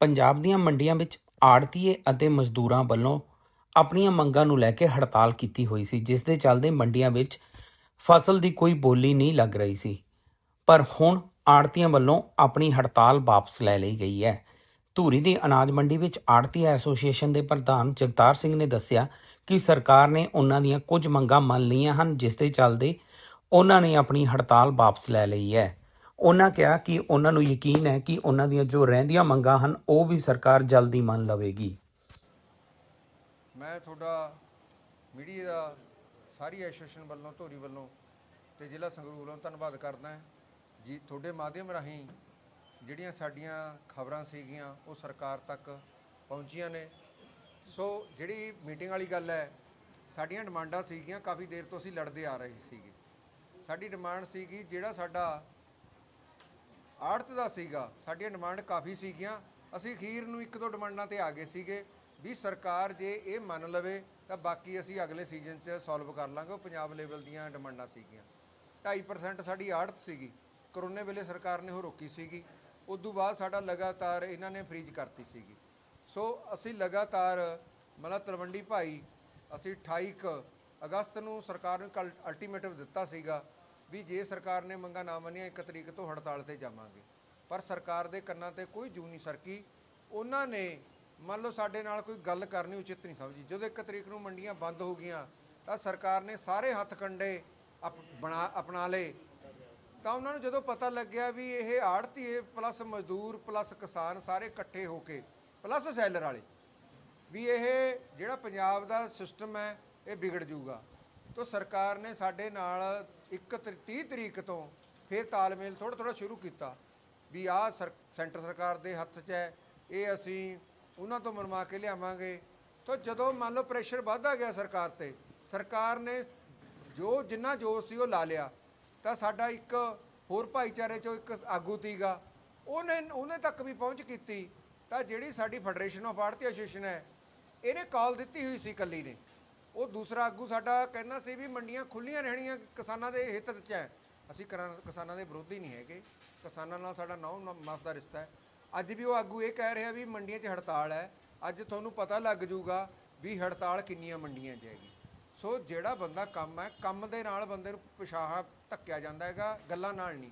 ਪੰਜਾਬ ਦੀਆਂ ਮੰਡੀਆਂ ਵਿੱਚ ਆੜਤੀਏ ਅਤੇ ਮਜ਼ਦੂਰਾਂ ਵੱਲੋਂ ਆਪਣੀਆਂ ਮੰਗਾਂ ਨੂੰ ਲੈ ਕੇ ਹੜਤਾਲ ਕੀਤੀ ਹੋਈ ਸੀ, ਜਿਸ ਦੇ ਚੱਲਦੇ ਮੰਡੀਆਂ ਵਿੱਚ ਫਸਲ ਦੀ ਕੋਈ ਬੋਲੀ ਨਹੀਂ ਲੱਗ ਰਹੀ ਸੀ। ਪਰ ਹੁਣ ਆੜਤੀਆਂ ਵੱਲੋਂ ਆਪਣੀ ਹੜਤਾਲ ਵਾਪਸ ਲੈ ਲਈ ਗਈ ਹੈ। ਧੂਰੀ ਦੀ ਅਨਾਜ ਮੰਡੀ ਵਿੱਚ ਆੜ੍ਹਤੀਆ ਐਸੋਸੀਏਸ਼ਨ ਦੇ ਪ੍ਰਧਾਨ ਜਗਤਾਰ ਸਿੰਘ ਨੇ ਦੱਸਿਆ ਕਿ ਸਰਕਾਰ ਨੇ ਉਹਨਾਂ ਦੀਆਂ ਕੁਝ ਮੰਗਾਂ ਮੰਨ ਲਈਆਂ ਹਨ, ਜਿਸ ਦੇ ਚੱਲਦੇ ਉਹਨਾਂ ਨੇ ਆਪਣੀ ਹੜਤਾਲ ਵਾਪਸ ਲੈ ਲਈ ਹੈ। ਉਹਨਾਂ ਕਿਹਾ ਕਿ ਉਹਨਾਂ ਨੂੰ ਯਕੀਨ ਹੈ ਕਿ ਉਹਨਾਂ ਦੀਆਂ ਜੋ ਰਹਿੰਦੀਆਂ ਮੰਗਾਂ ਹਨ, ਉਹ ਵੀ ਸਰਕਾਰ ਜਲਦੀ ਮੰਨ ਲਵੇਗੀ। ਮੈਂ ਤੁਹਾਡਾ ਮੀਡੀਆ ਦਾ ਸਾਰੀ ਐਸੋਸੀਏਸ਼ਨ ਵੱਲੋਂ, ਧੋਰੀ ਵੱਲੋਂ ਤੇ ਜ਼ਿਲ੍ਹਾ ਸੰਗਰੂਰ ਵੱਲੋਂ ਧੰਨਵਾਦ ਕਰਦਾ ਹਾਂ। ਜੀ, ਤੁਹਾਡੇ ਮਾਧਿਅਮ ਰਾਹੀਂ ਜਿਹੜੀਆਂ ਸਾਡੀਆਂ ਖਬਰਾਂ ਸੀਗੀਆਂ, ਉਹ ਸਰਕਾਰ ਤੱਕ ਪਹੁੰਚੀਆਂ ਨੇ। ਸੋ, ਜਿਹੜੀ ਮੀਟਿੰਗ ਵਾਲੀ ਗੱਲ ਹੈ, ਸਾਡੀਆਂ ਡਿਮਾਂਡਾਂ ਸੀਗੀਆਂ, ਕਾਫੀ ਦੇਰ ਤੋਂ ਅਸੀਂ ਲੜਦੇ ਆ ਰਹੇ ਸੀਗੇ। ਸਾਡੀ ਡਿਮਾਂਡ ਸੀਗੀ ਜਿਹੜਾ ਸਾਡਾ ਆੜਤ ਦਾ ਸੀਗਾ, ਸਾਡੀਆਂ ਡਿਮਾਂਡ ਕਾਫੀ ਸੀਗੀਆਂ। ਅਸੀਂ ਅਖੀਰ ਨੂੰ ਇੱਕ ਦੋ ਡਿਮਾਂਡਾਂ ਤੇ ਆ ਗਏ ਸੀਗੇ ਵੀ ਸਰਕਾਰ ਜੇ ਇਹ ਮੰਨ ਲਵੇ, ਤਾਂ ਬਾਕੀ ਅਸੀਂ ਅਗਲੇ ਸੀਜ਼ਨ 'ਚ ਸੋਲਵ ਕਰ ਲਾਂਗੇ। ਉਹ ਪੰਜਾਬ ਲੈਵਲ ਦੀਆਂ ਡਿਮਾਂਡਾਂ ਸੀਗੀਆਂ। 2.5% ਸਾਡੀ ਆੜਤ ਸੀਗੀ। ਕਰੋਨੇ ਵੇਲੇ ਸਰਕਾਰ ਨੇ ਉਹ ਰੋਕੀ ਸੀਗੀ। ਉਸ ਤੋਂ ਬਾਅਦ ਸਾਡਾ ਲਗਾਤਾਰ ਇਹਨਾਂ ਨੇ ਫ੍ਰੀਜ ਕਰਤੀ ਸੀਗੀ। ਸੋ ਅਸੀਂ ਲਗਾਤਾਰ ਮਤਲਬ ਤਲਵੰਡੀ ਭਾਈ, ਅਸੀਂ 28 ਕੁ ਅਗਸਤ ਨੂੰ ਸਰਕਾਰ ਨੂੰ ਅਲਟੀਮੇਟਮ ਦਿੱਤਾ ਸੀਗਾ ਵੀ ਜੇ ਸਰਕਾਰ ਨੇ ਮੰਗਾ ਨਾ ਮੰਨੀਆਂ, ਇੱਕ ਤਰੀਕ ਤੋਂ ਹੜਤਾਲ ਤੇ ਜਾਵਾਂਗੇ। ਪਰ ਸਰਕਾਰ ਦੇ ਕੰਨਾਂ ਤੇ ਕੋਈ ਜੂ ਨਹੀਂ ਸਰਕੀ। ਉਹਨਾਂ ਨੇ, ਮੰਨ ਲਓ ਸਾਡੇ ਨਾਲ ਕੋਈ ਗੱਲ ਕਰਨੀ, ਉਚਿਤ ਨਹੀਂ ਸਮਝੀ। ਜਦੋਂ ਇੱਕ ਤਰੀਕ ਨੂੰ ਮੰਡੀਆਂ ਬੰਦ ਹੋ ਗਈਆਂ, ਤਾਂ ਸਰਕਾਰ ਨੇ ਸਾਰੇ ਹੱਥ ਕੰਡੇ ਅਪ- ਬਣਾ, ਅਪਣਾ ਲਏ। ਤਾਂ ਉਹਨਾਂ ਨੂੰ ਜਦੋਂ ਪਤਾ ਲੱਗਿਆ ਵੀ ਇਹ ਆੜਤੀਏ ਪਲੱਸ ਮਜ਼ਦੂਰ, ਪਲੱਸ ਕਿਸਾਨ ਸਾਰੇ ਇਕੱਠੇ ਹੋ ਕੇ, ਪਲੱਸ ਸੈਲਰ ਵਾਲੇ, ਵੀ ਇਹ ਜਿਹੜਾ ਪੰਜਾਬ ਦਾ ਸਿਸਟਮ ਹੈ, ਇਹ ਵਿਗੜ ਜਾਊਗਾ। ਤਾਂ ਸਰਕਾਰ ਨੇ ਸਾਡੇ ਨਾਲ 1 30 ਤਰੀਕ ਤੋਂ ਫਿਰ ਤਾਲਮੇਲ ਥੋੜਾ ਥੋੜਾ ਸ਼ੁਰੂ ਕੀਤਾ ਵੀ ਆਹ ਸਰ, ਸੈਂਟਰ ਸਰਕਾਰ ਦੇ ਹੱਥ 'ਚ ਹੈ, ਇਹ ਅਸੀਂ ਉਹਨਾਂ ਤੋਂ ਮਨਵਾ ਕੇ ਲਿਆਵਾਂਗੇ। ਤਾਂ ਜਦੋਂ ਮੰਨ ਲਓ ਪ੍ਰੈਸ਼ਰ ਵੱਧਦਾ ਗਿਆ ਸਰਕਾਰ ਤੇ, ਸਰਕਾਰ ਨੇ ਜੋ ਜਿੰਨਾ ਜੋਰ ਸੀ ਉਹ ਲਾ ਲਿਆ। ਤਾਂ ਸਾਡਾ ਇੱਕ ਹੋਰ ਭਾਈਚਾਰੇ ਚੋਂ ਇੱਕ ਆਗੂ ਤੀਗਾ, ਉਹਨੇ ਉਹਨੇ ਤੱਕ ਵੀ ਪਹੁੰਚ ਕੀਤੀ। ਤਾਂ ਜਿਹੜੀ ਸਾਡੀ ਫੈਡਰੇਸ਼ਨ ਆਫ ਆੜਤੀ ਐਸੋਸੀਏਸ਼ਨ ਹੈ, ਇਹਨੇ ਕਾਲ ਦਿੱਤੀ ਹੋਈ ਸੀ ਕੱਲੀ ਨੇ। ਉਹ ਦੂਸਰਾ ਆਗੂ ਸਾਡਾ ਕਹਿੰਦਾ ਸੀ ਵੀ ਮੰਡੀਆਂ ਖੁੱਲੀਆਂ ਰਹਿਣੀਆਂ ਕਿਸਾਨਾਂ ਦੇ ਹਿੱਤ 'ਚ ਹੈ। ਅਸੀਂ ਕਰਾਂ- ਕਿਸਾਨਾਂ ਦੇ ਵਿਰੋਧੀ ਨਹੀਂ ਹੈਗੇ। ਕਿਸਾਨਾਂ ਨਾਲ ਸਾਡਾ ਨੌ ਮਾਸ ਦਾ ਰਿਸ਼ਤਾ ਹੈ। ਅੱਜ ਵੀ ਉਹ ਆਗੂ ਇਹ ਕਹਿ ਰਿਹਾ ਵੀ ਮੰਡੀਆਂ 'ਚ ਹੜਤਾਲ ਹੈ। ਅੱਜ ਤੁਹਾਨੂੰ ਪਤਾ ਲੱਗ ਜਾਊਗਾ ਵੀ ਹੜਤਾਲ ਕਿੰਨੀਆਂ ਮੰਡੀਆਂ 'ਚ ਹੈਗੀ। ਸੋ ਜਿਹੜਾ ਬੰਦਾ ਕੰਮ ਹੈ, ਕੰਮ ਦੇ ਨਾਲ ਬੰਦੇ ਨੂੰ ਪਛਾਹਾ ਧੱਕਿਆ ਜਾਂਦਾ ਹੈਗਾ, ਗੱਲਾਂ ਨਾਲ ਨਹੀਂ।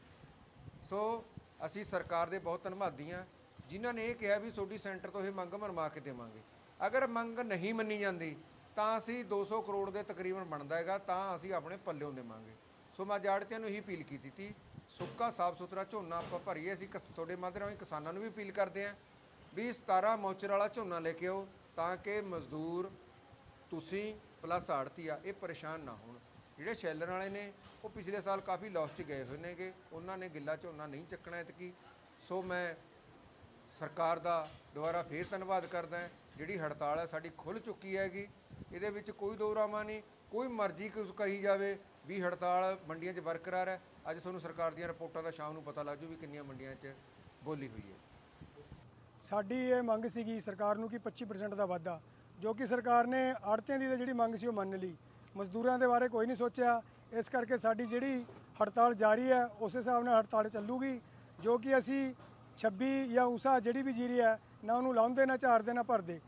ਸੋ ਅਸੀਂ ਸਰਕਾਰ ਦੇ ਬਹੁਤ ਧੰਨਵਾਦੀ ਹਾਂ। ਜਿਨ੍ਹਾਂ ਨੇ ਇਹ ਕਿਹਾ ਵੀ ਤੁਹਾਡੀ ਸੈਂਟਰ ਤੋਂ ਇਹ ਮੰਗ ਮਨਵਾ ਕੇ ਦੇਵਾਂਗੇ। ਅਗਰ ਮੰਗ ਨਹੀਂ ਮੰਨੀ ਜਾਂਦੀ ਤਾਂ ਅਸੀਂ 200 ਕਰੋੜ ਦੇ ਤਕਰੀਬਨ ਬਣਦਾ ਹੈਗਾ, ਤਾਂ ਅਸੀਂ ਆਪਣੇ ਪੱਲਿਓਂ ਦੇਵਾਂਗੇ। ਸੋ ਮੈਂ ਜਾੜਤਿਆਂ ਨੂੰ ਹੀ ਅਪੀਲ ਕੀਤੀ ਸੀ, ਸੁੱਕਾ ਸਾਫ਼ ਸੁਥਰਾ ਝੋਨਾ ਆਪਾਂ ਭਰੀਏ, ਅਸੀਂ ਕਿਸ- ਤੁਹਾਡੇ ਮਾਧਿਅਮ ਰਾਹੀਂ ਕਿਸਾਨਾਂ ਨੂੰ ਵੀ ਅਪੀਲ ਕਰਦੇ ਹਾਂ ਵੀ 17 ਮੌਚਰ ਵਾਲਾ ਝੋਨਾ ਲੈ ਕੇ ਆਓ, ਤਾਂ ਕਿ ਮਜ਼ਦੂਰ, ਤੁਸੀਂ ਪਲੱਸ ਆੜਤੀ ਆ ਇਹ ਪਰੇਸ਼ਾਨ ਨਾ ਹੋਣ। ਜਿਹੜੇ ਸ਼ੈਲਰ ਵਾਲੇ ਨੇ, ਉਹ ਪਿਛਲੇ ਸਾਲ ਕਾਫੀ ਲਾਸ 'ਚ ਗਏ ਹੋਏ ਨੇਗੇ, ਉਹਨਾਂ ਨੇ ਗਿੱਲਾ ਝੋਨਾ ਨਹੀਂ ਚੱਕਣਾ ਐਤਕੀ। ਸੋ ਮੈਂ ਸਰਕਾਰ ਦਾ ਦੁਬਾਰਾ ਫੇਰ ਧੰਨਵਾਦ ਕਰਦਾ ਹਾਂ ਜਿਹੜੀ ਹੜਤਾਲ ਹੈ ਸਾਡੀ ਖੁੱਲ ਚੁੱਕੀ ਹੈਗੀ। ਇਹਦੇ ਵਿੱਚ ਕੋਈ ਦੋਰਾਮਾ ਨਹੀਂ, ਕੋਈ ਮਰਜ਼ੀ ਕੁਝ ਕਹੀ ਜਾਵੇ ਵੀ ਹੜਤਾਲ ਮੰਡੀਆਂ 'ਚ ਬਰਕਰਾਰ ਹੈ ਅੱਜ ਤੁਹਾਨੂੰ ਸਰਕਾਰ ਦੀਆਂ ਰਿਪੋਰਟਾਂ ਦਾ ਸ਼ਾਮ ਨੂੰ ਪਤਾ ਲੱਗ ਜੂ ਵੀ ਕਿੰਨੀਆਂ ਮੰਡੀਆਂ 'ਚ ਬੋਲੀ ਹੋਈ ਹੈ। ਸਾਡੀ ਇਹ ਮੰਗ ਸੀਗੀ ਸਰਕਾਰ ਨੂੰ ਕਿ 25% ਦਾ ਵਾਧਾ, ਜੋ ਕਿ ਸਰਕਾਰ ਨੇ ਆੜਤੀਆਂ ਦੀ ਤਾਂ ਜਿਹੜੀ ਮੰਗ ਸੀ ਉਹ ਮੰਨ ਲਈ। ਮਜ਼ਦੂਰਾਂ ਦੇ ਬਾਰੇ ਕੋਈ ਨਹੀਂ ਸੋਚਿਆ। ਇਸ ਕਰਕੇ ਸਾਡੀ ਜਿਹੜੀ ਹੜਤਾਲ ਜਾਰੀ ਹੈ, ਉਸ ਹਿਸਾਬ ਨਾਲ ਹੜਤਾਲ ਚੱਲੂਗੀ, ਜੋ ਕਿ ਅਸੀਂ 26 ਜਾਂ ਉਸਾ ਜਿਹੜੀ ਵੀ ਜੀਰੀ ਹੈ, ਨਾ ਉਹਨੂੰ ਲਾਉਂਦੇ, ਨਾ ਝਾੜਦੇ, ਨਾ ਭਰਦੇ।